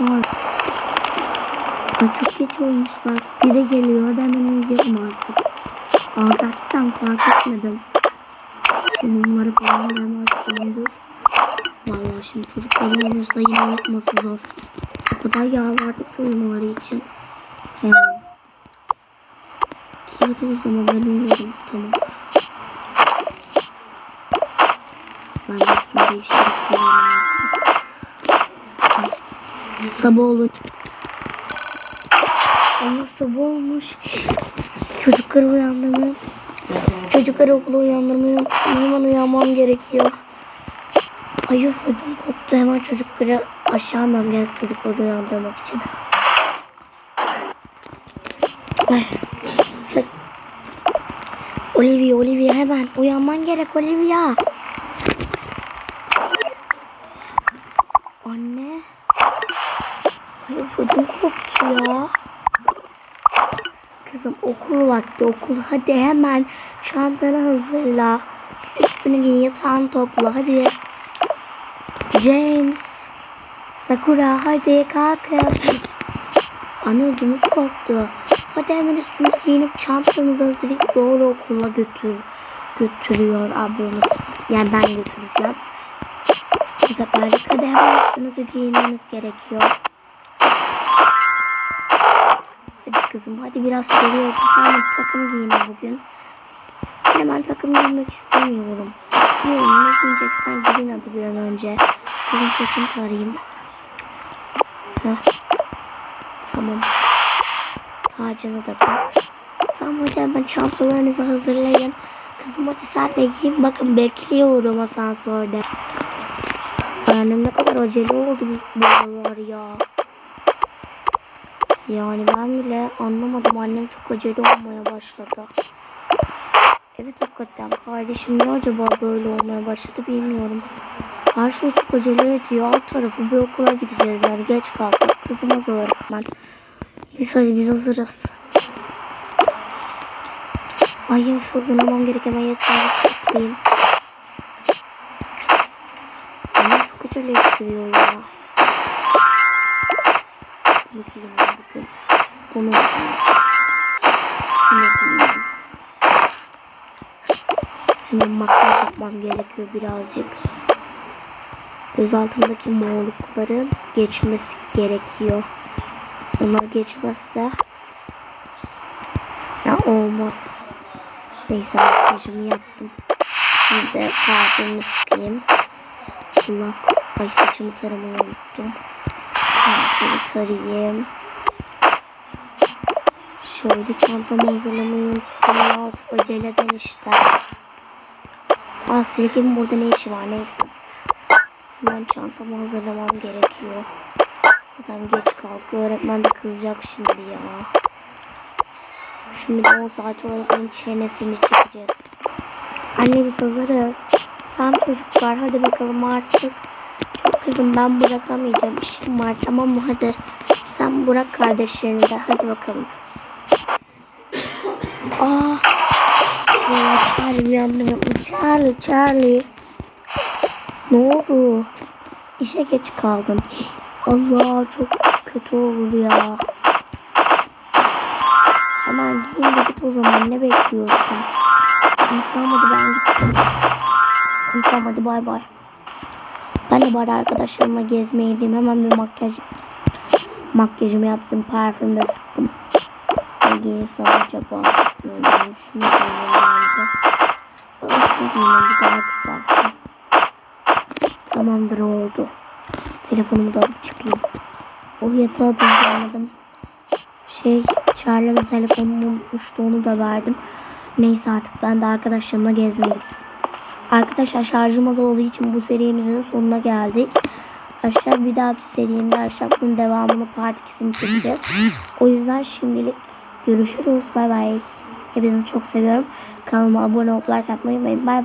saat. Ay çok geç olmuş saat. Bire geliyor. Hadi hemen uyuyalım artık. Aa gerçekten fark etmedim. Şu mumları falan hemen söndür. Vallahi şimdi çocuklar uyanırsa yine uyutması zor. O kadar yağlardık ki uyumaları için. He. De o zaman ben uyuyorum. Tamam. Ben de uyuyorum artık. Ay. Sabah olun. Allah sabah olmuş. Çocukları uyandırmayı, çocukları okula uyandırmayı. Hemen uyanmam gerekiyor. Ay ödüm koptu. Hemen çocukları aşağı inmem gerek çocukları uyandırmak için. Ay. Olivia, Olivia hemen uyanman gerek Olivia. Anne. Ay ödüm koptu ya. Kızım okul vakti okul. Hadi hemen çantanı hazırla. Üstünü giy yatağını topla. Hadi. James. Sakura hadi kalkın. Anne ödümüz koptu. Hadi hemen üstünüzü giyinip çantanızı hazırlayıp doğru okula götür götürüyor ablamız. Yani ben götüreceğim. Bu seferlik hadi hemen üstünüzü giyinmeniz gerekiyor. Kızım hadi biraz seviyorum. Tamam takım giyinin bugün. Hemen takım giymek istemiyorum. Diyorum ne giyeceksen giyin hadi bir an önce. Kızım saçımı tarayayım. Heh. Tamam. Tacını da tak. Tamam hadi hemen çantalarınızı hazırlayın. Kızım hadi sen de giyin. Bakın bekliyorum asansörde. Annem ne kadar acele oldu bu buralar ya. Yani ben bile anlamadım. Annem çok acele olmaya başladı. Evet hakikaten kardeşim ne acaba böyle olmaya başladı bilmiyorum. Her şey çok acele ediyor. Alt tarafı bir okula gideceğiz yani geç kalsak kızımız öğretmen. Biz hadi biz hazırız. Ay öf, hazırlamam gerek hemen yatağımı toplayayım. Annem çok acele ettiriyor ya. Onu. Hemen makyaj yapmam gerekiyor birazcık. Göz altımdaki morlukların geçmesi gerekiyor. Onlar geçmezse ya olmaz. Neyse makyajımı yaptım. Şimdi parfümü sıkayım. Allah ay saçımı taramayı unuttum. Şöyle tarayayım. Şöyle çantamı hazırlamayı unuttum. Of, aceleden işte. Aa silginin burada ne işi var neyse. Hemen çantamı hazırlamam gerekiyor. Zaten geç kaldık. Öğretmen de kızacak şimdi ya. Şimdi de 10 saat öğretmenin çenesini çekeceğiz. Anne biz hazırız. Tamam çocuklar hadi bakalım artık. Kızım ben bırakamayacağım. İşim var tamam mı hadi. Sen bırak kardeşlerini de hadi bakalım. Aa. Ya Charlie uyandım. Charlie Charlie. Ne oldu? İşe geç kaldım. Allah çok kötü olur ya. Hemen giyin de git o zaman ne bekliyorsun? İyi tamam hadi ben gittim. Tamam hadi bay bay. Ben de bari arkadaşlarımla gezmeye gideyim. Hemen bir makyaj makyajımı yaptım. Parfüm de sıktım. Ne giysem acaba? Hmm, Şunu bu güzel. Tamamdır oldu. Telefonumu da alıp çıkayım. O yatağa düzenledim. Şey Charlie'nin telefonumu unutmuştu onu da verdim. Neyse artık ben de arkadaşlarımla gezmeye gittim. Arkadaşlar şarjım az olduğu için bu serimizin sonuna geldik. Aşağı bir dahaki serimde aşağı bunun devamını part 2'sini çekeceğiz. O yüzden şimdilik görüşürüz. Bay bay. Hepinizi çok seviyorum. Kanalıma abone olup like atmayı unutmayın. Bay bay.